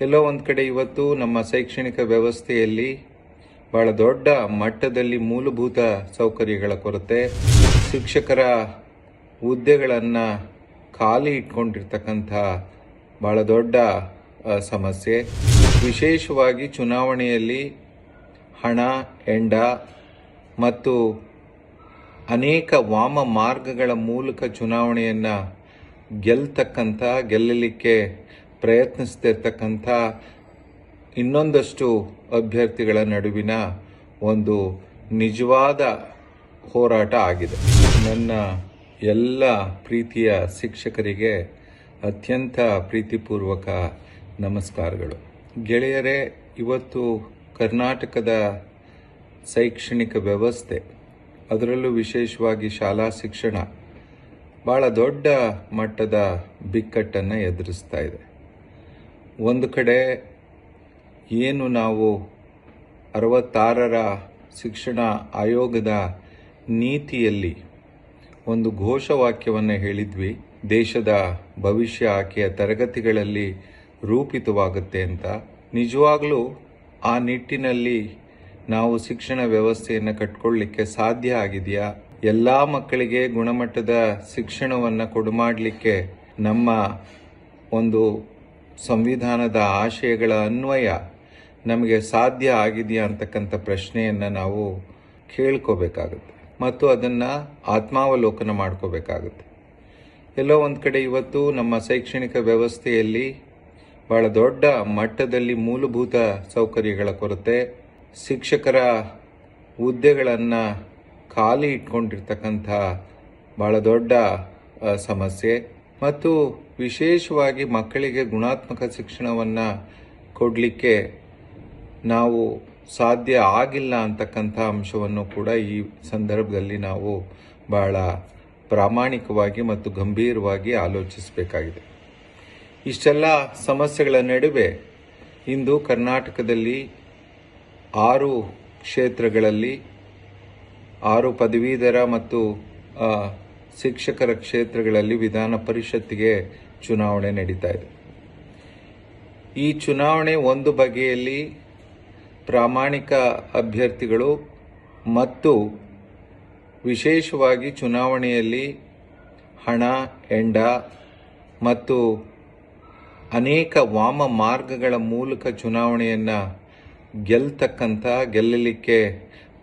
ಎಲ್ಲೋ ಒಂದು ಕಡೆ ಇವತ್ತು ನಮ್ಮ ಶೈಕ್ಷಣಿಕ ವ್ಯವಸ್ಥೆಯಲ್ಲಿ ಬಹಳ ದೊಡ್ಡ ಮಟ್ಟದಲ್ಲಿ ಮೂಲಭೂತ ಸೌಕರ್ಯಗಳ ಕೊರತೆ. ಶಿಕ್ಷಕರ ಹುದ್ದೆಗಳನ್ನು ಖಾಲಿ ಇಟ್ಕೊಂಡಿರ್ತಕ್ಕಂಥ ಬಹಳ ದೊಡ್ಡ ಸಮಸ್ಯೆ. ವಿಶೇಷವಾಗಿ ಚುನಾವಣೆಯಲ್ಲಿ ಹಣ, ಎಂಡ ಮತ್ತು ಅನೇಕ ವಾಮ ಮಾರ್ಗಗಳ ಮೂಲಕ ಚುನಾವಣೆಯನ್ನು ಗೆಲ್ತಕ್ಕಂಥ, ಗೆಲ್ಲಲಿಕ್ಕೆ ಪ್ರಯತ್ನಿಸ್ತಿರ್ತಕ್ಕಂಥ ಇನ್ನೊಂದಷ್ಟು ಅಭ್ಯರ್ಥಿಗಳ ನಡುವಿನ ಒಂದು ನಿಜವಾದ ಹೋರಾಟ ಆಗಿದೆ. ನನ್ನ ಎಲ್ಲ ಪ್ರೀತಿಯ ಶಿಕ್ಷಕರಿಗೆ ಅತ್ಯಂತ ಪ್ರೀತಿಪೂರ್ವಕ ನಮಸ್ಕಾರಗಳು. ಗೆಳೆಯರೇ, ಇವತ್ತು ಕರ್ನಾಟಕದ ಶೈಕ್ಷಣಿಕ ವ್ಯವಸ್ಥೆ, ಅದರಲ್ಲೂ ವಿಶೇಷವಾಗಿ ಶಾಲಾ ಶಿಕ್ಷಣ ಭಾಳ ದೊಡ್ಡ ಮಟ್ಟದ ಬಿಕ್ಕಟ್ಟನ್ನು ಎದುರಿಸ್ತಾ ಇದೆ. ಒಂದು ಕಡೆ ಏನು ನಾವು ಅರವತ್ತಾರರ ಶಿಕ್ಷಣ ಆಯೋಗದ ನೀತಿಯಲ್ಲಿ ಒಂದು ಘೋಷವಾಕ್ಯವನ್ನು ಹೇಳಿದ್ವಿ, ದೇಶದ ಭವಿಷ್ಯ ಆಕೆಯ ತರಗತಿಗಳಲ್ಲಿ ರೂಪಿತವಾಗುತ್ತೆ ಅಂತ. ನಿಜವಾಗಲೂ ಆ ನಿಟ್ಟಿನಲ್ಲಿ ನಾವು ಶಿಕ್ಷಣ ವ್ಯವಸ್ಥೆಯನ್ನು ಕಟ್ಕೊಳ್ಳಿಕ್ಕೆ ಸಾಧ್ಯ ಆಗಿದೆಯಾ? ಎಲ್ಲ ಮಕ್ಕಳಿಗೆ ಗುಣಮಟ್ಟದ ಶಿಕ್ಷಣವನ್ನು ಕೊಡುಮಾಡಲಿಕ್ಕೆ ನಮ್ಮ ಒಂದು ಸಂವಿಧಾನದ ಆಶಯಗಳ ಅನ್ವಯ ನಮಗೆ ಸಾಧ್ಯ ಆಗಿದೆಯಾ ಅಂತಕ್ಕಂಥ ಪ್ರಶ್ನೆಯನ್ನು ನಾವು ಕೇಳ್ಕೋಬೇಕಾಗುತ್ತೆ ಮತ್ತು ಅದನ್ನು ಆತ್ಮಾವಲೋಕನ ಮಾಡ್ಕೋಬೇಕಾಗುತ್ತೆ. ಎಲ್ಲೋ ಒಂದು ಕಡೆ ಇವತ್ತು ನಮ್ಮ ಶೈಕ್ಷಣಿಕ ವ್ಯವಸ್ಥೆಯಲ್ಲಿ ಬಹಳ ದೊಡ್ಡ ಮಟ್ಟದಲ್ಲಿ ಮೂಲಭೂತ ಸೌಕರ್ಯಗಳ ಕೊರತೆ, ಶಿಕ್ಷಕರ ಹುದ್ದೆಗಳನ್ನು ಖಾಲಿ ಇಟ್ಕೊಂಡಿರ್ತಕ್ಕಂಥ ಬಹಳ ದೊಡ್ಡ ಸಮಸ್ಯೆ. ಮತ್ತು ವಿಶೇಷವಾಗಿ ಮಕ್ಕಳಿಗೆ ಗುಣಾತ್ಮಕ ಶಿಕ್ಷಣವನ್ನು ಕೊಡಲಿಕ್ಕೆ ನಾವು ಸಾಧ್ಯ ಆಗಿಲ್ಲ ಅಂತಕ್ಕಂಥ ಅಂಶವನ್ನು ಕೂಡ ಈ ಸಂದರ್ಭದಲ್ಲಿ ನಾವು ಬಹಳ ಪ್ರಾಮಾಣಿಕವಾಗಿ ಮತ್ತು ಗಂಭೀರವಾಗಿ ಆಲೋಚಿಸಬೇಕಾಗಿದೆ. ಇಷ್ಟೆಲ್ಲ ಸಮಸ್ಯೆಗಳ ನಡುವೆ ಇಂದು ಕರ್ನಾಟಕದಲ್ಲಿ ಆರು ಕ್ಷೇತ್ರಗಳಲ್ಲಿ ಆರು ಪದವೀಧರ ಮತ್ತು ಶಿಕ್ಷಕರ ಕ್ಷೇತ್ರಗಳಲ್ಲಿ ವಿಧಾನ ಪರಿಷತ್ತಿಗೆ ಚುನಾವಣೆ ನಡೀತಾ ಇದೆ. ಈ ಚುನಾವಣೆ ಒಂದು ಬಗೆಯಲ್ಲಿ ಪ್ರಾಮಾಣಿಕ ಅಭ್ಯರ್ಥಿಗಳು ಮತ್ತು ವಿಶೇಷವಾಗಿ ಚುನಾವಣೆಯಲ್ಲಿ ಹಣ, ಎಂಡ ಮತ್ತು ಅನೇಕ ವಾಮ ಮಾರ್ಗಗಳ ಮೂಲಕ ಚುನಾವಣೆಯನ್ನು ಗೆಲ್ತಕ್ಕಂಥ, ಗೆಲ್ಲಲಿಕ್ಕೆ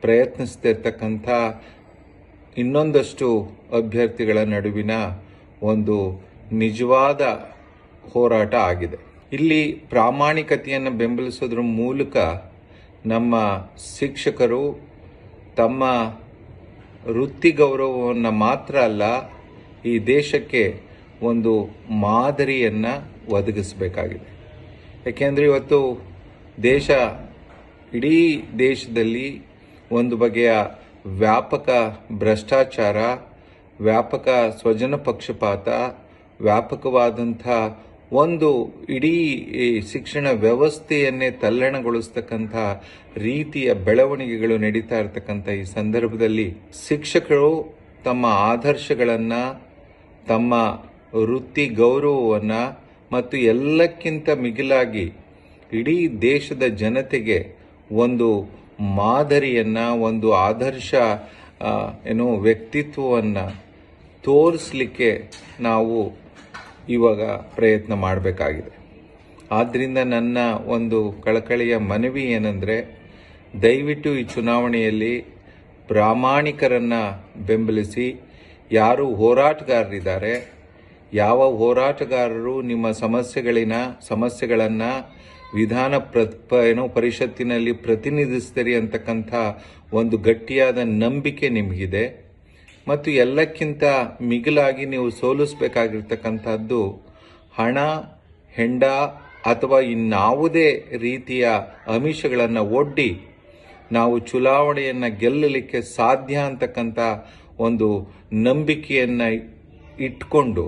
ಪ್ರಯತ್ನಿಸ್ತಿರ್ತಕ್ಕಂಥ ಇನ್ನೊಂದಷ್ಟು ಅಭ್ಯರ್ಥಿಗಳ ನಡುವಿನ ಒಂದು ನಿಜವಾದ ಹೋರಾಟ ಆಗಿದೆ. ಇಲ್ಲಿ ಪ್ರಾಮಾಣಿಕತೆಯನ್ನು ಬೆಂಬಲಿಸೋದ್ರ ಮೂಲಕ ನಮ್ಮ ಶಿಕ್ಷಕರು ತಮ್ಮ ವೃತ್ತಿ ಗೌರವವನ್ನು ಮಾತ್ರ ಅಲ್ಲ, ಈ ದೇಶಕ್ಕೆ ಒಂದು ಮಾದರಿಯನ್ನು ಒದಗಿಸಬೇಕಾಗಿದೆ. ಏಕೆಂದರೆ ಇವತ್ತು ದೇಶ, ಇಡೀ ದೇಶದಲ್ಲಿ ಒಂದು ಬಗೆಯ ವ್ಯಾಪಕ ಭ್ರಷ್ಟಾಚಾರ, ವ್ಯಾಪಕ ಸ್ವಜನ ಪಕ್ಷಪಾತ, ವ್ಯಾಪಕವಾದಂಥ ಒಂದು ಇಡೀ ಶಿಕ್ಷಣ ವ್ಯವಸ್ಥೆಯನ್ನೇ ತಲ್ಲಣಗೊಳಿಸ್ತಕ್ಕಂಥ ರೀತಿಯ ಬೆಳವಣಿಗೆಗಳು ನಡೀತಾ ಇರತಕ್ಕಂಥ ಈ ಸಂದರ್ಭದಲ್ಲಿ ಶಿಕ್ಷಕರು ತಮ್ಮ ಆದರ್ಶಗಳನ್ನು, ತಮ್ಮ ವೃತ್ತಿ ಗೌರವವನ್ನು ಮತ್ತು ಎಲ್ಲಕ್ಕಿಂತ ಮಿಗಿಲಾಗಿ ಇಡೀ ದೇಶದ ಜನತೆಗೆ ಒಂದು ಮಾದರಿಯನ್ನು, ಒಂದು ಆದರ್ಶ ಏನು, ವ್ಯಕ್ತಿತ್ವವನ್ನು ತೋರಿಸ್ಲಿಕ್ಕೆ ನಾವು ಇವಾಗ ಪ್ರಯತ್ನ ಮಾಡಬೇಕಾಗಿದೆ. ಆದ್ದರಿಂದ ನನ್ನ ಒಂದು ಕಳಕಳಿಯ ಮನವಿ ಏನಂದರೆ, ದಯವಿಟ್ಟು ಈ ಚುನಾವಣೆಯಲ್ಲಿ ಪ್ರಾಮಾಣಿಕರನ್ನು ಬೆಂಬಲಿಸಿ, ಯಾರು ಹೋರಾಟಗಾರರಿದ್ದಾರೆ, ಯಾವ ಹೋರಾಟಗಾರರು ನಿಮ್ಮ ಸಮಸ್ಯೆಗಳಿನ, ಸಮಸ್ಯೆಗಳನ್ನು ವಿಧಾನ ಪ್ರ ಏನೋ ಪರಿಷತ್ತಿನಲ್ಲಿ ಪ್ರತಿನಿಧಿಸ್ತೀರಿ ಅಂತಕ್ಕಂಥ ಒಂದು ಗಟ್ಟಿಯಾದ ನಂಬಿಕೆ ನಿಮಗಿದೆ. ಮತ್ತು ಎಲ್ಲಕ್ಕಿಂತ ಮಿಗಿಲಾಗಿ ನೀವು ಸೋಲಿಸಬೇಕಾಗಿರ್ತಕ್ಕಂಥದ್ದು ಹಣ, ಹೆಂಡ ಅಥವಾ ಇನ್ನಾವುದೇ ರೀತಿಯ ಅಮಿಷಗಳನ್ನು ಒಡ್ಡಿ ನಾವು ಚುನಾವಣೆಯನ್ನು ಗೆಲ್ಲಲಿಕ್ಕೆ ಸಾಧ್ಯ ಅಂತಕ್ಕಂಥ ಒಂದು ನಂಬಿಕೆಯನ್ನು ಇಟ್ಕೊಂಡು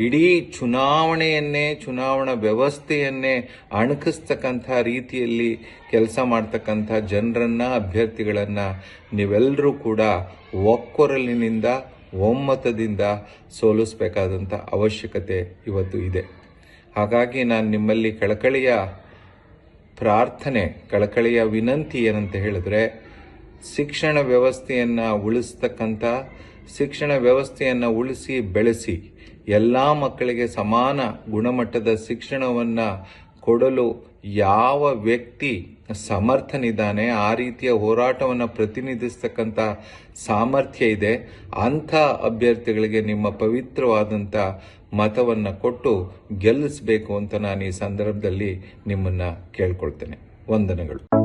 ಇಡೀ ಚುನಾವಣೆಯನ್ನೇ, ಚುನಾವಣಾ ವ್ಯವಸ್ಥೆಯನ್ನೇ ಅಣಕಿಸ್ತಕ್ಕಂಥ ರೀತಿಯಲ್ಲಿ ಕೆಲಸ ಮಾಡ್ತಕ್ಕಂಥ ಜನರನ್ನ, ಅಭ್ಯರ್ಥಿಗಳನ್ನು ನೀವೆಲ್ಲರೂ ಕೂಡ ಒಕ್ಕೊರಲಿನಿಂದ, ಒಮ್ಮತದಿಂದ ಸೋಲಿಸಬೇಕಾದಂಥ ಅವಶ್ಯಕತೆ ಇವತ್ತು ಇದೆ. ಹಾಗಾಗಿ ನಾನು ನಿಮ್ಮಲ್ಲಿ ಕಳಕಳಿಯ ಪ್ರಾರ್ಥನೆ, ಕಳಕಳಿಯ ವಿನಂತಿ ಏನಂತ ಹೇಳಿದ್ರೆ ಶಿಕ್ಷಣ ವ್ಯವಸ್ಥೆಯನ್ನು ಉಳಿಸ್ತಕ್ಕಂಥ, ಶಿಕ್ಷಣ ವ್ಯವಸ್ಥೆಯನ್ನು ಉಳಿಸಿ ಬೆಳೆಸಿ, ಎಲ್ಲ ಮಕ್ಕಳಿಗೆ ಸಮಾನ ಗುಣಮಟ್ಟದ ಶಿಕ್ಷಣವನ್ನು ಕೊಡಲು ಯಾವ ವ್ಯಕ್ತಿ ಸಮರ್ಥನಿದ್ದಾನೆ, ಆ ರೀತಿಯ ಹೋರಾಟವನ್ನು ಪ್ರತಿನಿಧಿಸ್ತಕ್ಕಂಥ ಸಾಮರ್ಥ್ಯ ಇದೆ. ಅಂಥ ಅಭ್ಯರ್ಥಿಗಳಿಗೆ ನಿಮ್ಮ ಪವಿತ್ರವಾದಂಥ ಮತವನ್ನು ಕೊಟ್ಟು ಗೆಲ್ಲಿಸಬೇಕು ಅಂತ ನಾನು ಈ ಸಂದರ್ಭದಲ್ಲಿ ನಿಮ್ಮನ್ನು ಕೇಳ್ಕೊಳ್ತೇನೆ. ವಂದನೆಗಳು.